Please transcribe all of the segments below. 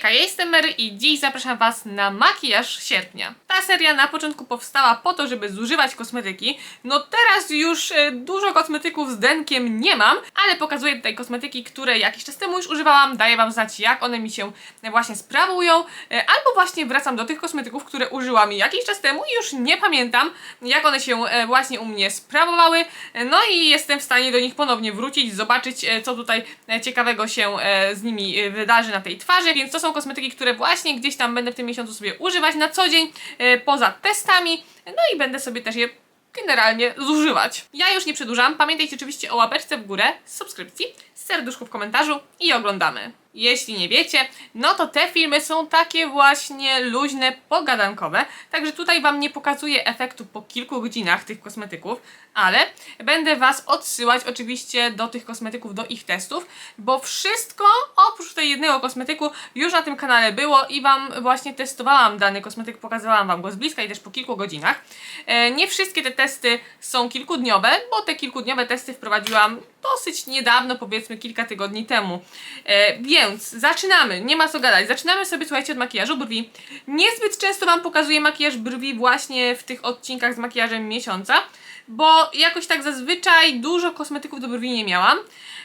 Hejka, ja jestem Mary i dziś zapraszam Was na makijaż sierpnia. Ta seria na początku powstała po to, żeby zużywać kosmetyki. No teraz już e, dużo kosmetyków z denkiem nie mam, ale pokazuję tutaj kosmetyki, które jakiś czas temu już używałam. Daję Wam znać, jak one mi się właśnie sprawują. E, albo właśnie wracam do tych kosmetyków, które użyłam jakiś czas temu i już nie pamiętam, jak one się e, właśnie u mnie sprawowały. E, No i jestem w stanie do nich ponownie wrócić, zobaczyć, e, co tutaj e, ciekawego się e, z nimi e, wydarzy na tej twarzy. Więc to są kosmetyki, które właśnie gdzieś tam będę w tym miesiącu sobie używać na co dzień, e, poza testami. No i będę sobie też je generalnie zużywać. Ja już nie przedłużam. Pamiętajcie oczywiście o łapeczce w górę, subskrypcji, serduszku w komentarzu i oglądamy. Jeśli nie wiecie, no to te filmy są takie właśnie luźne, pogadankowe, także tutaj Wam nie pokazuję efektu po kilku godzinach tych kosmetyków, ale będę Was odsyłać oczywiście do tych kosmetyków, do ich testów, bo wszystko oprócz tutaj jednego kosmetyku już na tym kanale było i Wam właśnie testowałam dany kosmetyk, pokazywałam Wam go z bliska i też po kilku godzinach. E, nie wszystkie te testy są kilkudniowe, bo te kilkudniowe testy wprowadziłam dosyć niedawno, powiedzmy kilka tygodni temu. E, więc zaczynamy, nie ma co gadać. Zaczynamy sobie, słuchajcie, od makijażu brwi. Niezbyt często Wam pokazuję makijaż brwi właśnie w tych odcinkach z makijażem miesiąca, bo jakoś tak zazwyczaj dużo kosmetyków do brwi nie miałam.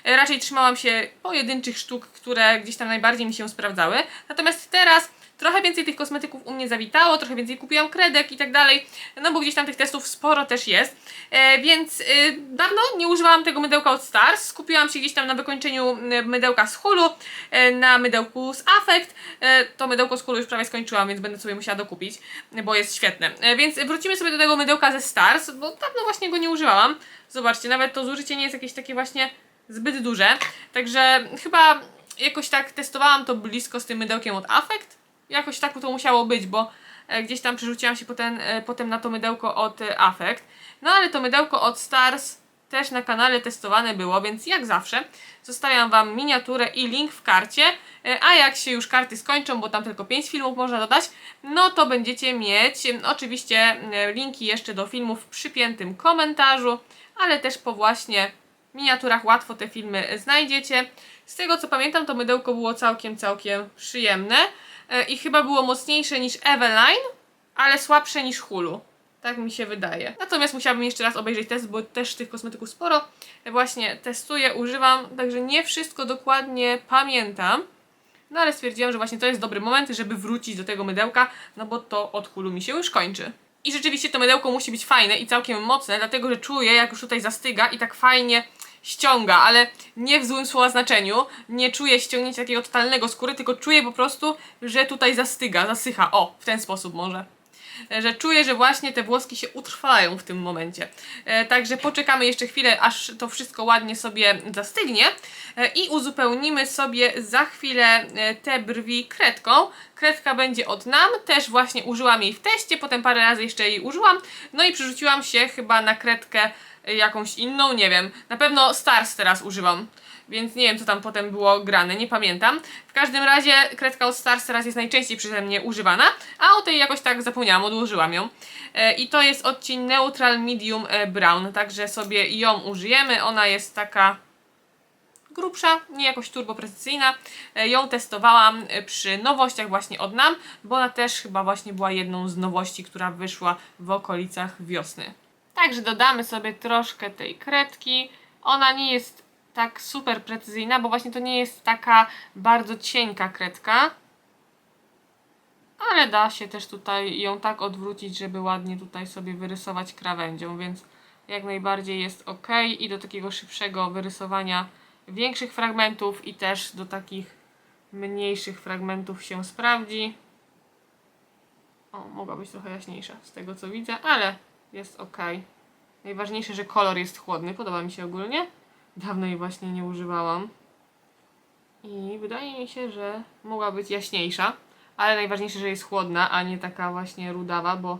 E, Raczej trzymałam się pojedynczych sztuk, które gdzieś tam najbardziej mi się sprawdzały. Natomiast teraz trochę więcej tych kosmetyków u mnie zawitało, trochę więcej kupiłam kredek i tak dalej, no bo gdzieś tam tych testów sporo też jest. E, więc y, dawno nie używałam tego mydełka od Stars, skupiłam się gdzieś tam na wykończeniu y, mydełka z Hulu, e, na mydełku z Affect. E, to mydełko z Hulu już prawie skończyłam, więc będę sobie musiała dokupić, bo jest świetne. E, więc wrócimy sobie do tego mydełka ze Stars, bo dawno właśnie go nie używałam. Zobaczcie, nawet to zużycie nie jest jakieś takie właśnie zbyt duże. Także chyba jakoś tak testowałam to blisko z tym mydełkiem od Affect. Jakoś tak to musiało być, bo e, gdzieś tam przerzuciłam się potem, e, potem na to mydełko od e, Affect. No ale to mydełko od Stars też na kanale testowane było, więc jak zawsze zostawiam Wam miniaturę i link w karcie, a jak się już karty skończą, bo tam tylko 5 filmów można dodać, no to będziecie mieć oczywiście linki jeszcze do filmów w przypiętym komentarzu, ale też po właśnie miniaturach łatwo te filmy znajdziecie. Z tego co pamiętam, to mydełko było całkiem, całkiem przyjemne i chyba było mocniejsze niż Eveline, ale słabsze niż Hulu. Tak mi się wydaje. Natomiast musiałabym jeszcze raz obejrzeć test, bo też tych kosmetyków sporo właśnie testuję, używam, także nie wszystko dokładnie pamiętam. No ale stwierdziłam, że właśnie to jest dobry moment, żeby wrócić do tego mydełka, no bo to od Hulu mi się już kończy. I rzeczywiście to mydełko musi być fajne i całkiem mocne, dlatego że czuję, jak już tutaj zastyga i tak fajnie ściąga, ale nie w złym słowa znaczeniu. Nie czuję ściągnięcia takiego totalnego skóry, tylko czuję po prostu, że tutaj zastyga, zasycha. O, w ten sposób może. E, Że czuję, że właśnie te włoski się utrwalają w tym momencie. E, także poczekamy jeszcze chwilę, aż to wszystko ładnie sobie zastygnie e, i uzupełnimy sobie za chwilę te brwi kredką. Kredka będzie od nam, też właśnie użyłam jej w teście, potem parę razy jeszcze jej użyłam, no i przerzuciłam się chyba na kredkę jakąś inną, nie wiem. Na pewno Stars teraz używam. Więc nie wiem, co tam potem było grane, nie pamiętam. W każdym razie kredka od Stars teraz jest najczęściej przeze mnie używana, a o tej jakoś tak zapomniałam, odłożyłam ją. E, I to jest odcień Neutral Medium e, Brown, także sobie ją użyjemy. Ona jest taka grubsza, nie jakoś turbo precyzyjna. E, Ją testowałam przy nowościach właśnie od nam, bo ona też chyba właśnie była jedną z nowości, która wyszła w okolicach wiosny. Także dodamy sobie troszkę tej kredki. Ona nie jest tak super precyzyjna, bo właśnie to nie jest taka bardzo cienka kredka. Ale da się też tutaj ją tak odwrócić, żeby ładnie tutaj sobie wyrysować krawędzią, więc jak najbardziej jest ok i do takiego szybszego wyrysowania większych fragmentów i też do takich mniejszych fragmentów się sprawdzi. O, mogła być trochę jaśniejsza z tego co widzę, ale jest ok. Najważniejsze, że kolor jest chłodny, podoba mi się ogólnie. Dawno jej właśnie nie używałam. I wydaje mi się, że mogła być jaśniejsza, ale najważniejsze, że jest chłodna, a nie taka właśnie rudawa, bo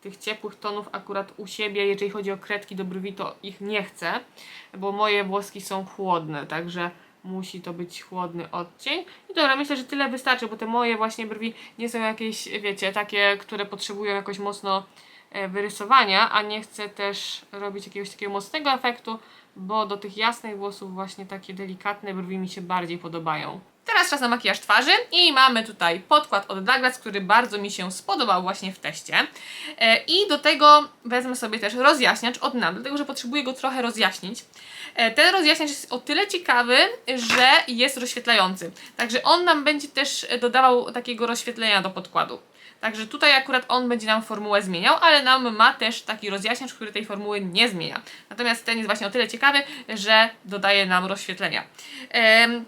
tych ciepłych tonów akurat u siebie, jeżeli chodzi o kredki do brwi, to ich nie chcę, bo moje włoski są chłodne, także musi to być chłodny odcień. I dobra, myślę, że tyle wystarczy, bo te moje właśnie brwi nie są jakieś, wiecie, takie, które potrzebują jakoś mocno wyrysowania, a nie chcę też robić jakiegoś takiego mocnego efektu, bo do tych jasnych włosów właśnie takie delikatne brwi mi się bardziej podobają. Teraz czas na makijaż twarzy i mamy tutaj podkład od Douglas, który bardzo mi się spodobał właśnie w teście. E, I do tego wezmę sobie też rozjaśniacz od NAM, dlatego że potrzebuję go trochę rozjaśnić. E, Ten rozjaśniacz jest o tyle ciekawy, że jest rozświetlający. Także on nam będzie też e, dodawał takiego rozświetlenia do podkładu. Także tutaj akurat on będzie nam formułę zmieniał, ale nam ma też taki rozjaśniacz, który tej formuły nie zmienia. Natomiast ten jest właśnie o tyle ciekawy, że dodaje nam rozświetlenia.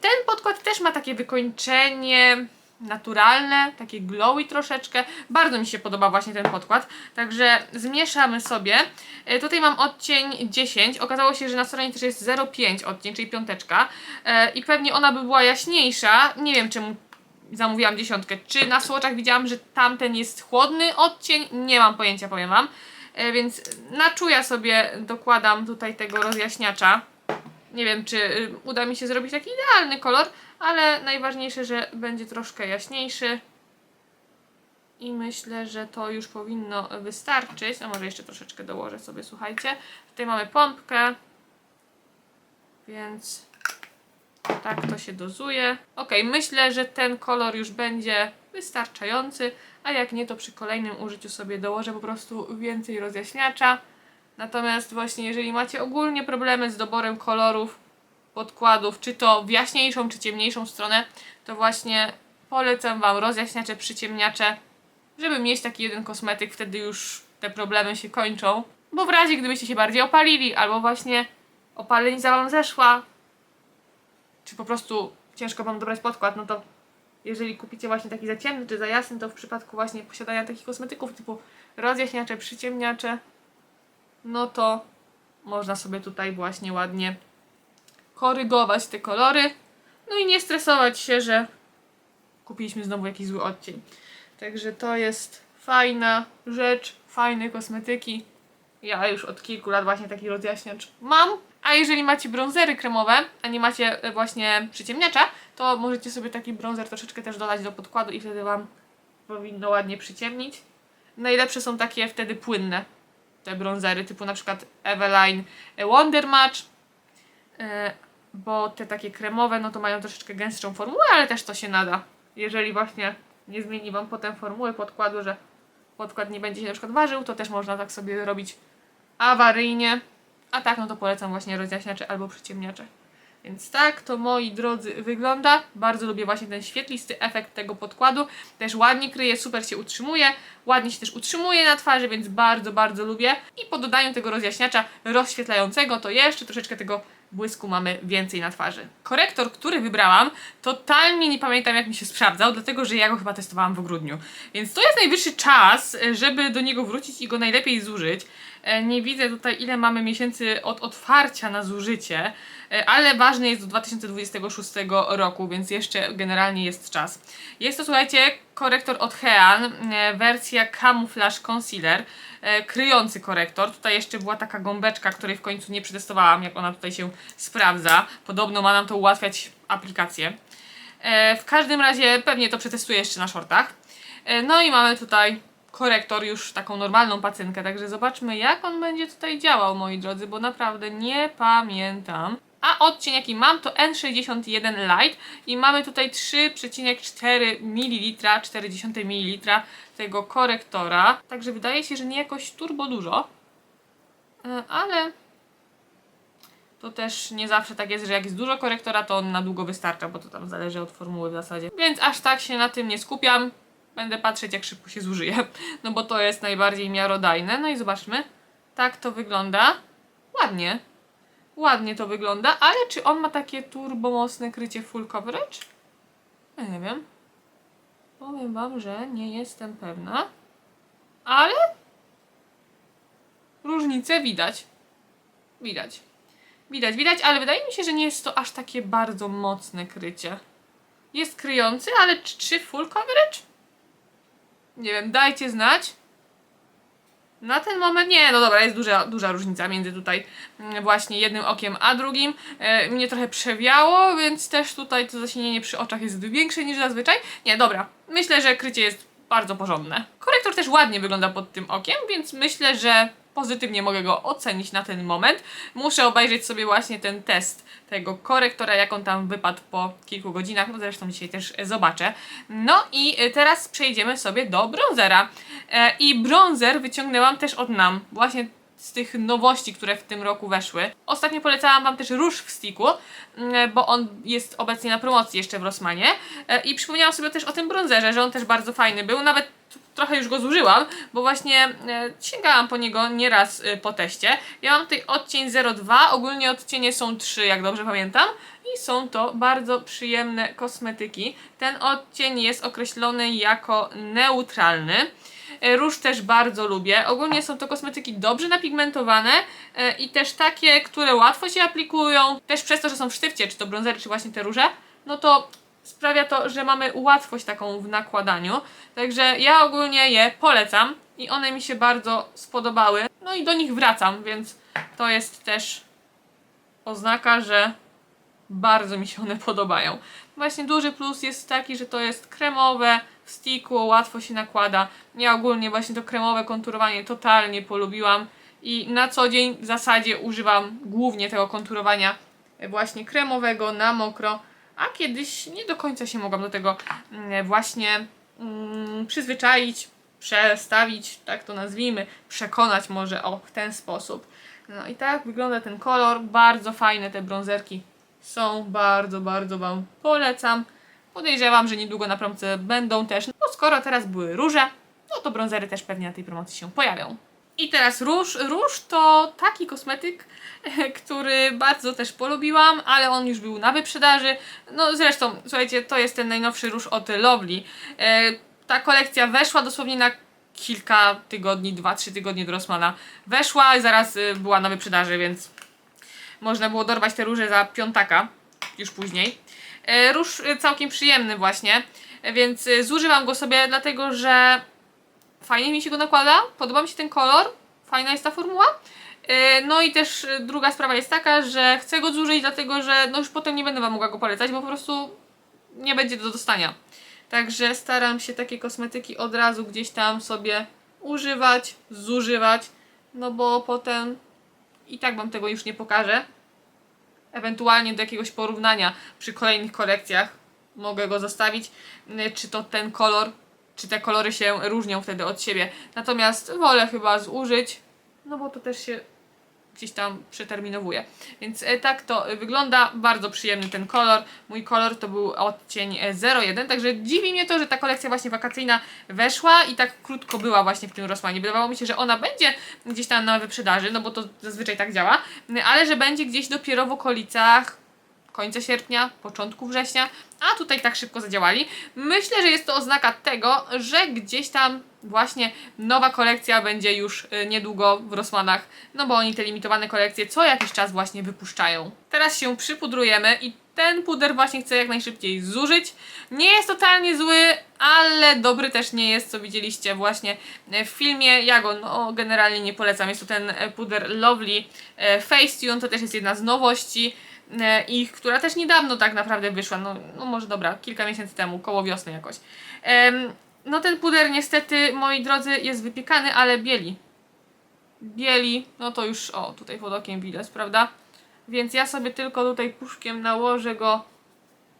Ten podkład też ma takie wykończenie naturalne, takie glowy troszeczkę. Bardzo mi się podoba właśnie ten podkład. Także zmieszamy sobie. E, Tutaj mam odcień 10. Okazało się, że na stronie też jest 0,5 odcień, czyli piąteczka. E, I pewnie ona by była jaśniejsza. Nie wiem czemu zamówiłam dziesiątkę. Czy na swatchach widziałam, że tamten jest chłodny odcień? Nie mam pojęcia, powiem Wam. E, Więc na czuja sobie dokładam tutaj tego rozjaśniacza. Nie wiem, czy y, uda mi się zrobić taki idealny kolor, ale najważniejsze, że będzie troszkę jaśniejszy. I myślę, że to już powinno wystarczyć. A może jeszcze troszeczkę dołożę sobie, słuchajcie. Tutaj mamy pompkę, więc tak to się dozuje. Ok, myślę, że ten kolor już będzie wystarczający, a jak nie, to przy kolejnym użyciu sobie dołożę po prostu więcej rozjaśniacza. Natomiast właśnie jeżeli macie ogólnie problemy z doborem kolorów, podkładów, czy to w jaśniejszą, czy ciemniejszą stronę, to właśnie polecam Wam rozjaśniacze, przyciemniacze, żeby mieć taki jeden kosmetyk, wtedy już te problemy się kończą. Bo w razie gdybyście się bardziej opalili, albo właśnie opaleniza Wam zeszła, czy po prostu ciężko Wam dobrać podkład, no to jeżeli kupicie właśnie taki za ciemny czy za jasny, to w przypadku właśnie posiadania takich kosmetyków typu rozjaśniacze, przyciemniacze, no to można sobie tutaj właśnie ładnie korygować te kolory. No i nie stresować się, że kupiliśmy znowu jakiś zły odcień. Także to jest fajna rzecz, fajne kosmetyki. Ja już od kilku lat właśnie taki rozjaśniacz mam. A jeżeli macie brązery kremowe, a nie macie e, właśnie przyciemniacza, to możecie sobie taki brązer troszeczkę też dodać do podkładu i wtedy Wam powinno ładnie przyciemnić. Najlepsze są takie wtedy płynne, te brązery, typu na przykład Eveline Wonder Match, e, bo te takie kremowe, no to mają troszeczkę gęstszą formułę, ale też to się nada. Jeżeli właśnie nie zmieni Wam potem formuły podkładu, że podkład nie będzie się na przykład ważył, to też można tak sobie robić awaryjnie. A tak, no to polecam właśnie rozjaśniacze albo przyciemniacze. Więc tak to moi drodzy wygląda. Bardzo lubię właśnie ten świetlisty efekt tego podkładu. Też ładnie kryje, super się utrzymuje. Ładnie się też utrzymuje na twarzy, więc bardzo, bardzo lubię. I po dodaniu tego rozjaśniacza rozświetlającego to jeszcze troszeczkę tego błysku mamy więcej na twarzy. Korektor, który wybrałam, totalnie nie pamiętam jak mi się sprawdzał, dlatego że ja go chyba testowałam w grudniu. Więc to jest najwyższy czas, żeby do niego wrócić i go najlepiej zużyć. E, Nie widzę tutaj ile mamy miesięcy od otwarcia na zużycie, e, ale ważny jest do 2026 roku, więc jeszcze generalnie jest czas. Jest to, słuchajcie, korektor od Hean, e, wersja Camouflage Concealer, kryjący korektor. Tutaj jeszcze była taka gąbeczka, której w końcu nie przetestowałam, jak ona tutaj się sprawdza. Podobno ma nam to ułatwiać aplikację. E, W każdym razie pewnie to przetestuję jeszcze na shortach. E, No i mamy tutaj korektor, już taką normalną pacynkę, także zobaczmy jak on będzie tutaj działał, moi drodzy, bo naprawdę nie pamiętam. A odcień jaki mam to N61 Light i mamy tutaj 3,4 ml, 0,4 ml tego korektora. Także wydaje się, że nie jakoś turbo dużo, E, ale to też nie zawsze tak jest, że jak jest dużo korektora, to on na długo wystarcza, bo to tam zależy od formuły w zasadzie. Więc aż tak się na tym nie skupiam. Będę patrzeć, jak szybko się zużyje, no bo to jest najbardziej miarodajne. No i zobaczmy. Tak to wygląda. Ładnie. Ładnie to wygląda, ale czy on ma takie turbo mocne krycie full coverage? Ja nie wiem. Powiem wam, że nie jestem pewna. Ale różnicę widać. Widać. Widać, widać, ale wydaje mi się, że nie jest to aż takie bardzo mocne krycie. Jest kryjący, ale czy full coverage? Nie wiem, dajcie znać. Na ten moment nie, no dobra, jest duża, duża różnica między tutaj mm, właśnie jednym okiem a drugim. E, mnie trochę przewiało, więc też tutaj to zasinienie przy oczach jest większe niż zazwyczaj. Nie, dobra, myślę, że krycie jest bardzo porządne. Korektor też ładnie wygląda pod tym okiem, więc myślę, że pozytywnie mogę go ocenić na ten moment. Muszę obejrzeć sobie właśnie ten test tego korektora, jak on tam wypadł po kilku godzinach, no zresztą dzisiaj też e, zobaczę. No i e, teraz przejdziemy sobie do bronzera. E, I bronzer wyciągnęłam też od nam, właśnie z tych nowości, które w tym roku weszły. Ostatnio polecałam Wam też róż w sticku, mm, bo on jest obecnie na promocji jeszcze w Rossmanie. E, I przypomniałam sobie też o tym bronzerze, że on też bardzo fajny był. Nawet trochę już go zużyłam, bo właśnie e, sięgałam po niego nieraz e, po teście. Ja mam tutaj odcień 02, ogólnie odcienie są 3, jak dobrze pamiętam. I są to bardzo przyjemne kosmetyki. Ten odcień jest określony jako neutralny. E, Róż też bardzo lubię. Ogólnie są to kosmetyki dobrze napigmentowane i też takie, które łatwo się aplikują. Też przez to, że są w sztywcie, czy to bronzery, czy właśnie te róże, no to sprawia to, że mamy łatwość taką w nakładaniu. Także ja ogólnie je polecam i one mi się bardzo spodobały. No i do nich wracam, więc to jest też oznaka, że bardzo mi się one podobają. Właśnie duży plus jest taki, że to jest kremowe, w sticku, łatwo się nakłada. Ja ogólnie właśnie to kremowe konturowanie totalnie polubiłam i na co dzień w zasadzie używam głównie tego konturowania właśnie kremowego na mokro, a kiedyś nie do końca się mogłam do tego mm, właśnie mm, przyzwyczaić, przestawić, tak to nazwijmy, przekonać może o w ten sposób. No i tak wygląda ten kolor, bardzo fajne te brązerki są, bardzo, bardzo Wam polecam. Podejrzewam, że niedługo na promce będą też, no skoro teraz były róże, no to brązery też pewnie na tej promocji się pojawią. I teraz róż. Róż to taki kosmetyk, który bardzo też polubiłam, ale on już był na wyprzedaży. No zresztą, słuchajcie, to jest ten najnowszy róż od Lovely. E, ta kolekcja weszła dosłownie na kilka tygodni, dwa, trzy tygodnie do Rossmana. Weszła i zaraz y, była na wyprzedaży, więc można było dorwać te róże za piątaka, już później. E, Róż e, całkiem przyjemny właśnie, e, więc e, zużywam go sobie dlatego, że fajnie mi się go nakłada, podoba mi się ten kolor, fajna jest ta formuła. E, No i też e, druga sprawa jest taka, że chcę go zużyć dlatego, że no już potem nie będę Wam mogła go polecać, bo po prostu nie będzie do dostania. Także staram się takie kosmetyki od razu gdzieś tam sobie używać, zużywać, no bo potem i tak Wam tego już nie pokażę. Ewentualnie do jakiegoś porównania przy kolejnych kolekcjach mogę go zostawić, y, czy to ten kolor, czy te kolory się różnią wtedy od siebie. Natomiast wolę chyba zużyć, no bo to też się gdzieś tam przeterminowuje. Więc e, tak to e, wygląda. Bardzo przyjemny ten kolor. Mój kolor to był odcień e, 01, także dziwi mnie to, że ta kolekcja właśnie wakacyjna weszła i tak krótko była właśnie w tym Rossmanie. Wydawało mi się, że ona będzie gdzieś tam na wyprzedaży, no bo to zazwyczaj tak działa, ale że będzie gdzieś dopiero w okolicach końca sierpnia, początku września, a tutaj tak szybko zadziałali. Myślę, że jest to oznaka tego, że gdzieś tam właśnie nowa kolekcja będzie już y, niedługo w Rossmanach, no bo oni te limitowane kolekcje co jakiś czas właśnie wypuszczają. Teraz się przypudrujemy i ten puder właśnie chcę jak najszybciej zużyć. Nie jest totalnie zły, ale dobry też nie jest, co widzieliście właśnie w filmie. Ja go no, generalnie nie polecam. Jest to ten e, puder Lovely e, Facetune, to też jest jedna z nowości e, ich, która też niedawno tak naprawdę wyszła, no, no może dobra, kilka miesięcy temu, koło wiosny jakoś. No ten puder niestety, moi drodzy, jest wypiekany, ale bieli. Bieli, no to już, o, tutaj pod okiem widać, prawda? Więc ja sobie tylko tutaj puszkiem nałożę go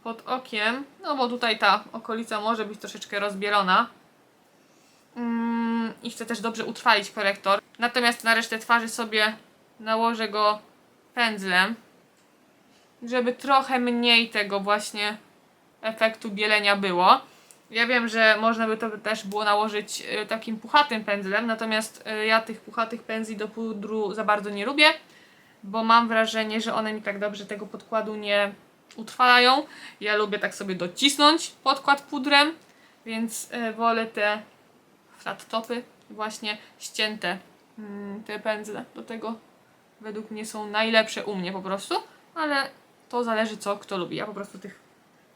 pod okiem, no bo tutaj ta okolica może być troszeczkę rozbielona. Mm, I chcę też dobrze utrwalić korektor. Natomiast na resztę twarzy sobie nałożę go pędzlem, żeby trochę mniej tego właśnie efektu bielenia było. Ja wiem, że można by to też było nałożyć y, takim puchatym pędzlem, natomiast y, ja tych puchatych pędzli do pudru za bardzo nie lubię, bo mam wrażenie, że one mi tak dobrze tego podkładu nie utrwalają. Ja lubię tak sobie docisnąć podkład pudrem, więc y, wolę te flat topy właśnie ścięte mm, te pędzle. Do tego według mnie są najlepsze u mnie po prostu, ale to zależy co kto lubi. Ja po prostu tych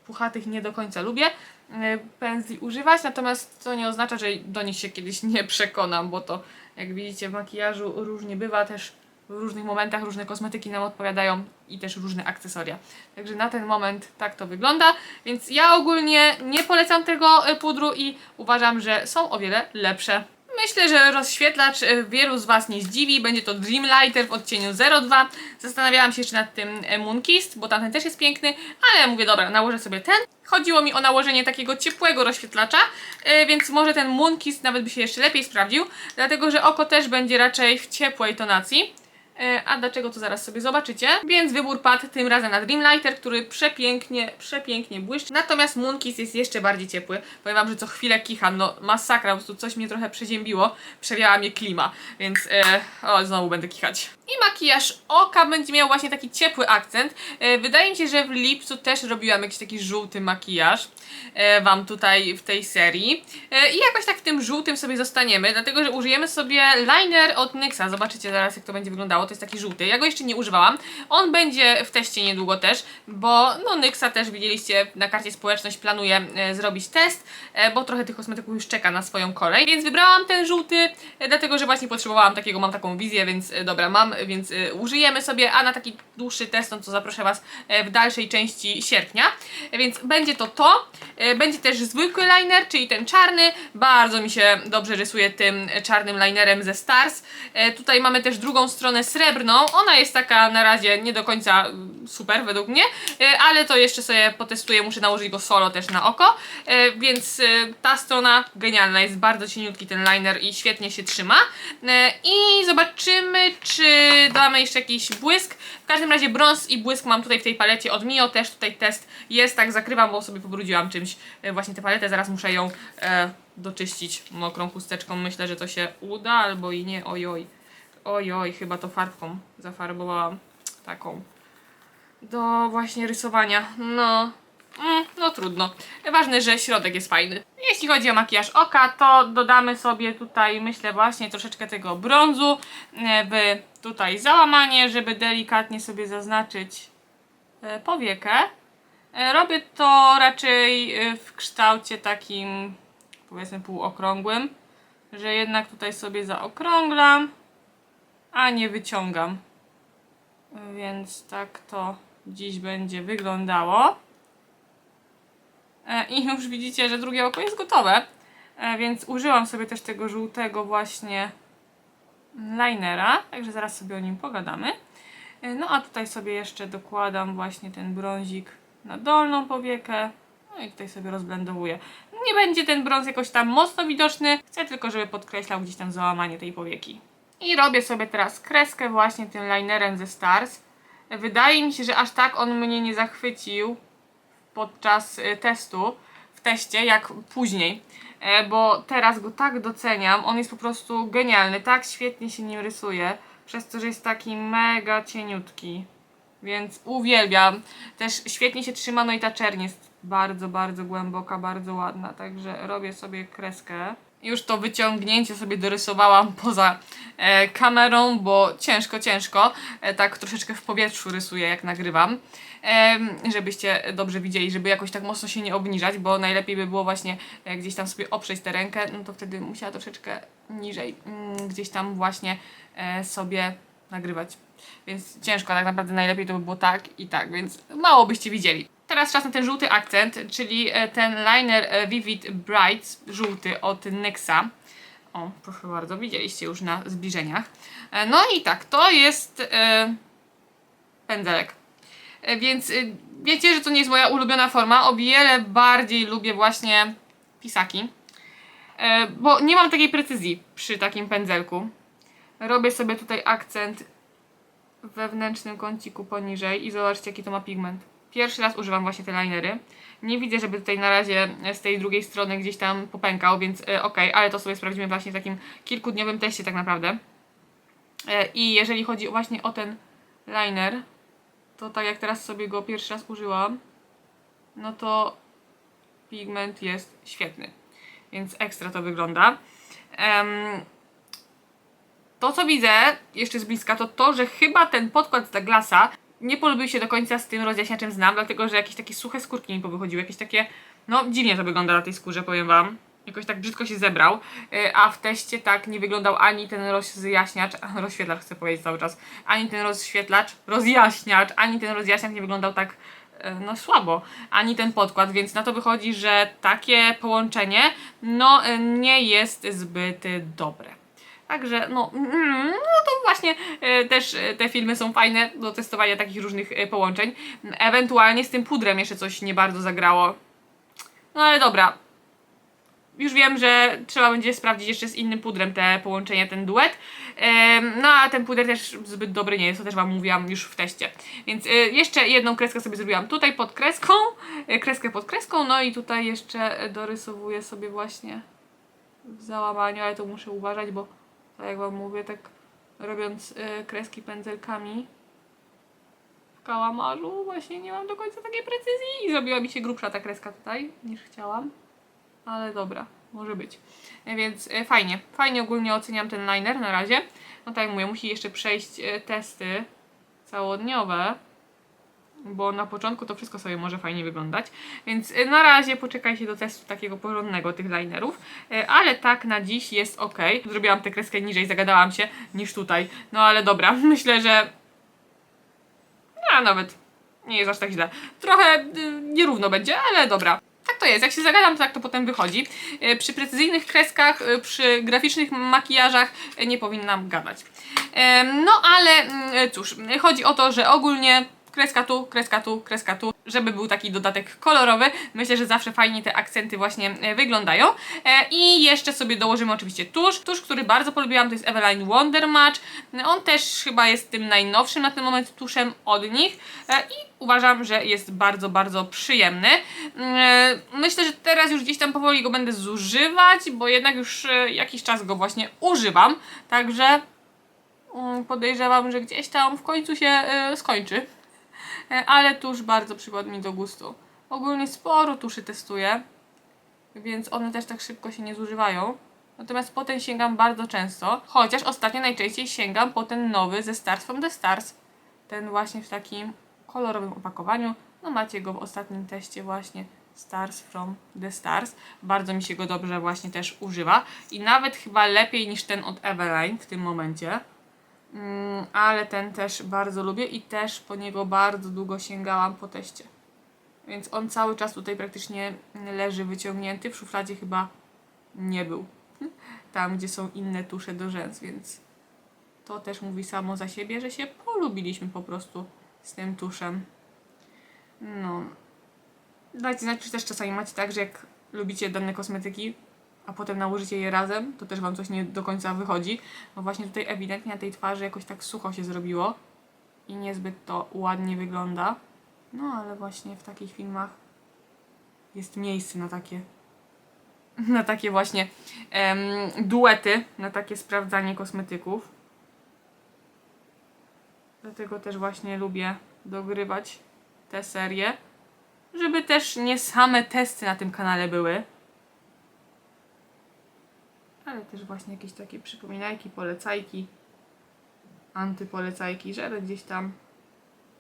puchatych nie do końca lubię e, pędzli używać, natomiast to nie oznacza, że do nich się kiedyś nie przekonam, bo to jak widzicie w makijażu różnie bywa też w różnych momentach różne kosmetyki nam odpowiadają i też różne akcesoria. Także na ten moment tak to wygląda, więc ja ogólnie nie polecam tego e, pudru i uważam, że są o wiele lepsze. Myślę, że rozświetlacz e, wielu z Was nie zdziwi. Będzie to Dreamlighter w odcieniu 02. Zastanawiałam się jeszcze nad tym e, Moonkist, bo tamten też jest piękny, ale mówię, dobra, nałożę sobie ten. Chodziło mi o nałożenie takiego ciepłego rozświetlacza, e, więc może ten Moonkist nawet by się jeszcze lepiej sprawdził, dlatego że oko też będzie raczej w ciepłej tonacji. E, A dlaczego to zaraz sobie zobaczycie. Więc wybór padł tym razem na Dreamlighter, który przepięknie, przepięknie błyszczy. Natomiast Moonkiss jest jeszcze bardziej ciepły. Powiem wam, że co chwilę kicham, no masakra, po prostu coś mnie trochę przeziębiło. Przewiała mnie klima, więc e, o, znowu będę kichać. I makijaż oka będzie miał właśnie taki ciepły akcent. E, wydaje mi się, że w lipcu też robiłam jakiś taki żółty makijaż e, wam tutaj w tej serii. E, I jakoś tak w tym żółtym sobie zostaniemy, dlatego że użyjemy sobie liner od NYXa. Zobaczycie zaraz, jak to będzie wyglądało. To jest taki żółty. Ja go jeszcze nie używałam. On będzie w teście niedługo też, bo no NYXa też widzieliście na karcie społeczność planuje e, zrobić test, e, bo trochę tych kosmetyków już czeka na swoją kolej. Więc wybrałam ten żółty, e, dlatego że właśnie potrzebowałam takiego, mam taką wizję, więc dobra, mam, więc użyjemy sobie, a na taki dłuższy test, no to zaproszę Was w dalszej części sierpnia. Więc będzie to to. Będzie też zwykły liner, czyli ten czarny. Bardzo mi się dobrze rysuje tym czarnym linerem ze Stars. Tutaj mamy też drugą stronę srebrną. Ona jest taka na razie nie do końca mm, super według mnie, e, ale to jeszcze sobie potestuję. Muszę nałożyć go solo też na oko. E, Więc ta strona genialna. Jest bardzo cieniutki ten liner i świetnie się trzyma. I zobaczymy, czy damy jeszcze jakiś błysk. W każdym razie brąz i błysk mam tutaj w tej palecie od Mio. Też tutaj test jest, tak zakrywam, bo sobie pobrudziłam czymś właśnie tę paletę. Zaraz muszę ją e, doczyścić mokrą chusteczką. Myślę, że to się uda, albo i nie. Ojoj. Ojoj, chyba to farbką zafarbowałam taką do właśnie rysowania. No, mm, no trudno. Ważne, że środek jest fajny. Jeśli chodzi o makijaż oka, to dodamy sobie tutaj, myślę właśnie troszeczkę tego brązu e, w tutaj załamanie, żeby delikatnie sobie zaznaczyć e, powiekę. E, Robię to raczej e, w kształcie takim powiedzmy półokrągłym, że jednak tutaj sobie zaokrąglam, a nie wyciągam. Więc tak to dziś będzie wyglądało. E, I już widzicie, że drugie oko jest gotowe. E, Więc użyłam sobie też tego żółtego właśnie linera, także zaraz sobie o nim pogadamy. E, No a tutaj sobie jeszcze dokładam właśnie ten brązik na dolną powiekę. No i tutaj sobie rozblendowuję. Nie będzie ten brąz jakoś tam mocno widoczny, chcę tylko, żeby podkreślał gdzieś tam załamanie tej powieki. I robię sobie teraz kreskę właśnie tym linerem ze Stars. Wydaje mi się, że aż tak on mnie nie zachwycił podczas y, testu, w teście, jak później. E, Bo teraz go tak doceniam, on jest po prostu genialny, tak świetnie się nim rysuje, przez to, że jest taki mega cieniutki. Więc uwielbiam. Też świetnie się trzyma, no i ta czerń jest bardzo, bardzo głęboka, bardzo ładna. Także robię sobie kreskę. Już to wyciągnięcie sobie dorysowałam poza e, kamerą, bo ciężko, ciężko. E, tak troszeczkę w powietrzu rysuję, jak nagrywam. Em, żebyście dobrze widzieli, żeby jakoś tak mocno się nie obniżać, bo najlepiej by było właśnie e, gdzieś tam sobie oprzeć tę rękę, no to wtedy musiała troszeczkę niżej, mm, gdzieś tam właśnie e, sobie nagrywać. Więc ciężko, tak naprawdę najlepiej to by było tak i tak, więc mało byście widzieli. Teraz czas na ten żółty akcent, czyli e, ten liner e, Vivid Bright żółty od NYXa. O, proszę bardzo, widzieliście już na zbliżeniach. E, No i tak, to jest e, pędzelek. Więc wiecie, że to nie jest moja ulubiona forma. O wiele bardziej lubię właśnie pisaki. Bo nie mam takiej precyzji przy takim pędzelku. Robię sobie tutaj akcent wewnętrznym kąciku poniżej i zobaczcie jaki to ma pigment. Pierwszy raz używam właśnie te linery. Nie widzę, żeby tutaj na razie z tej drugiej strony gdzieś tam popękał, więc e, okej, ale to sobie sprawdzimy właśnie w takim kilkudniowym teście tak naprawdę. E, I jeżeli chodzi właśnie o ten liner, to tak jak teraz sobie go pierwszy raz użyłam, no to pigment jest świetny. Więc ekstra to wygląda. To, co widzę jeszcze z bliska, to to, że chyba ten podkład z Douglasa nie polubił się do końca z tym rozjaśniaczem znam, dlatego że jakieś takie suche skórki mi powychodziły, jakieś takie, no dziwnie to wygląda na tej skórze, powiem wam. Jakoś tak brzydko się zebrał, y, a w teście tak nie wyglądał ani ten rozjaśniacz, rozświetlacz chcę powiedzieć cały czas, ani ten rozświetlacz, rozjaśniacz, ani ten rozjaśniacz nie wyglądał tak e, no słabo, ani ten podkład, więc na to wychodzi, że takie połączenie no e, nie jest zbyt e, dobre. Także no, mm, no to właśnie e, też e, te filmy są fajne do testowania takich różnych e, połączeń. Ewentualnie z tym pudrem jeszcze coś nie bardzo zagrało. No ale dobra. Już wiem, że trzeba będzie sprawdzić jeszcze z innym pudrem te połączenia, ten duet. No a ten puder też zbyt dobry nie jest, to też Wam mówiłam już w teście. Więc jeszcze jedną kreskę sobie zrobiłam tutaj pod kreską, kreskę pod kreską, no i tutaj jeszcze dorysowuję sobie właśnie w załamaniu, ale to muszę uważać, bo tak jak Wam mówię, tak robiąc e, kreski pędzelkami w kałamarzu właśnie nie mam do końca takiej precyzji i zrobiła mi się grubsza ta kreska tutaj niż chciałam. Ale dobra, może być. E, Więc e, fajnie, fajnie ogólnie oceniam ten liner na razie. No tak jak mówię, musi jeszcze przejść e, testy całodniowe, bo na początku to wszystko sobie może fajnie wyglądać. Więc e, na razie poczekajcie do testu takiego porządnego tych linerów, E, ale tak na dziś jest ok. Zrobiłam tę kreskę niżej, zagadałam się niż tutaj. No ale dobra, myślę, że a nawet nie jest aż tak źle. Trochę y, nierówno będzie, ale dobra. Tak to jest, jak się zagadam, to tak to potem wychodzi. Y, Przy precyzyjnych kreskach, y, przy graficznych makijażach y, nie powinnam gadać. No ale mm, cóż, y, chodzi o to, że ogólnie kreska tu, kreska tu, kreska tu, żeby był taki dodatek kolorowy. Myślę, że zawsze fajnie te akcenty właśnie e, wyglądają. E, I jeszcze sobie dołożymy oczywiście tusz. Tusz, który bardzo polubiłam, to jest Eveline Wonder Match. On też chyba jest tym najnowszym na ten moment tuszem od nich E, i uważam, że jest bardzo, bardzo przyjemny. E, Myślę, że teraz już gdzieś tam powoli go będę zużywać, bo jednak już jakiś czas go właśnie używam. Także mm, podejrzewam, że gdzieś tam w końcu się skończy. E, ale tusz bardzo przypadł mi do gustu. Ogólnie sporo tuszy testuję, więc one też tak szybko się nie zużywają. Natomiast po ten sięgam bardzo często, chociaż ostatnio najczęściej sięgam po ten nowy ze Stars from the Stars. Ten właśnie w takim kolorowym opakowaniu. No macie go w ostatnim teście właśnie Stars from the Stars. Bardzo mi się go dobrze właśnie też używa. I nawet chyba lepiej niż ten od Eveline w tym momencie. Mm, ale ten też bardzo lubię i też po niego bardzo długo sięgałam po teście. Więc on cały czas tutaj praktycznie leży wyciągnięty. W szufladzie chyba nie był. Tam, gdzie są inne tusze do rzęs, więc to też mówi samo za siebie, że się polubiliśmy po prostu z tym tuszem. No. Dajcie znać, czy też czasami macie tak, że jak lubicie dane kosmetyki, a potem nałożycie je razem, to też Wam coś nie do końca wychodzi. No właśnie tutaj ewidentnie na tej twarzy jakoś tak sucho się zrobiło i niezbyt to ładnie wygląda. No ale właśnie w takich filmach jest miejsce na takie na takie właśnie em, duety, na takie sprawdzanie kosmetyków. Dlatego też właśnie lubię dogrywać te serie, żeby też nie same testy na tym kanale były, ale też właśnie jakieś takie przypominajki, polecajki, antypolecajki, żeby gdzieś tam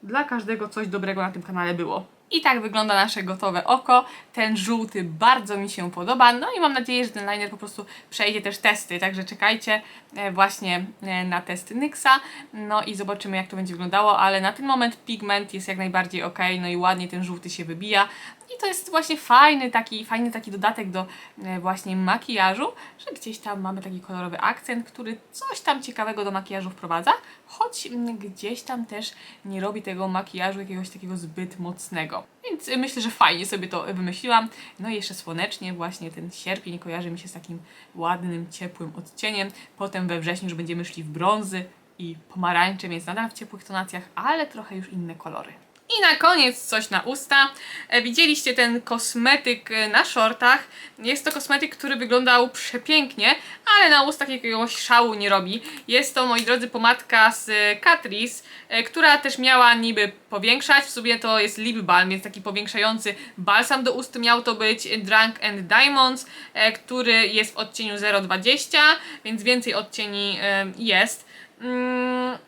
dla każdego coś dobrego na tym kanale było. I tak wygląda nasze gotowe oko. Ten żółty bardzo mi się podoba. No i mam nadzieję, że ten liner po prostu przejdzie też testy. Także czekajcie e, właśnie e, na testy NYXa. No i zobaczymy, jak to będzie wyglądało. Ale na ten moment pigment jest jak najbardziej ok. No i ładnie ten żółty się wybija. I to jest właśnie fajny taki, fajny taki dodatek do e, właśnie makijażu, że gdzieś tam mamy taki kolorowy akcent, który coś tam ciekawego do makijażu wprowadza, choć mm, gdzieś tam też nie robi tego makijażu jakiegoś takiego zbyt mocnego. Więc myślę, że fajnie sobie to wymyśliłam. No i jeszcze słonecznie, właśnie ten sierpień kojarzy mi się z takim ładnym, ciepłym odcieniem. Potem we wrześniu już będziemy szli w brązy i pomarańcze, więc nadal w ciepłych tonacjach, ale trochę już inne kolory. I na koniec coś na usta. E, Widzieliście ten kosmetyk e, na shortach. Jest to kosmetyk, który wyglądał przepięknie, ale na ustach jakiegoś szału nie robi. Jest to, moi drodzy, pomadka z e, Catrice, która też miała niby powiększać. W sumie to jest lip balm, więc taki powiększający balsam do ust miał to być Drunk and Diamonds, który jest w odcieniu 0,20, więc więcej odcieni jest. Mm,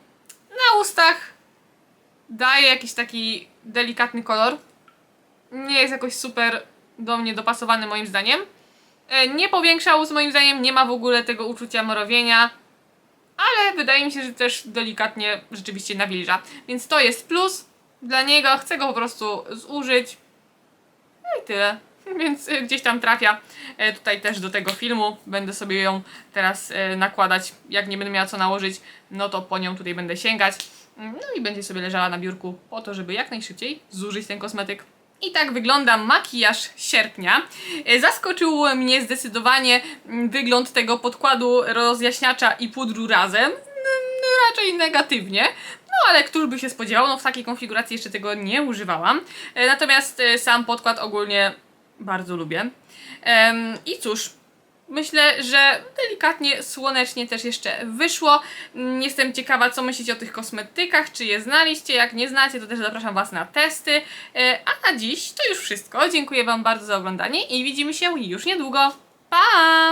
na ustach daje jakiś taki delikatny kolor. Nie jest jakoś super do mnie dopasowany moim zdaniem. E, Nie powiększał ust moim zdaniem, nie ma w ogóle tego uczucia morowienia. Ale wydaje mi się, że też delikatnie rzeczywiście nawilża. Więc to jest plus. dla niego, chcę go po prostu zużyć. No i tyle. Więc y, gdzieś tam trafia e, tutaj też do tego filmu. Będę sobie ją teraz e, nakładać. Jak nie będę miała co nałożyć, no to po nią tutaj będę sięgać. No i będzie sobie leżała na biurku po to, żeby jak najszybciej zużyć ten kosmetyk. I tak wygląda makijaż sierpnia. E, Zaskoczył mnie zdecydowanie mm, wygląd tego podkładu rozjaśniacza i pudru razem. Mm, Raczej negatywnie. No ale któż by się spodziewał, no w takiej konfiguracji jeszcze tego nie używałam. E, Natomiast e, sam podkład ogólnie bardzo lubię. I cóż, myślę, że delikatnie słonecznie też jeszcze wyszło. Mm, Jestem ciekawa, co myślicie o tych kosmetykach, czy je znaliście. Jak nie znacie, to też zapraszam Was na testy. E, A na dziś to już wszystko. Dziękuję Wam bardzo za oglądanie i widzimy się już niedługo. Pa!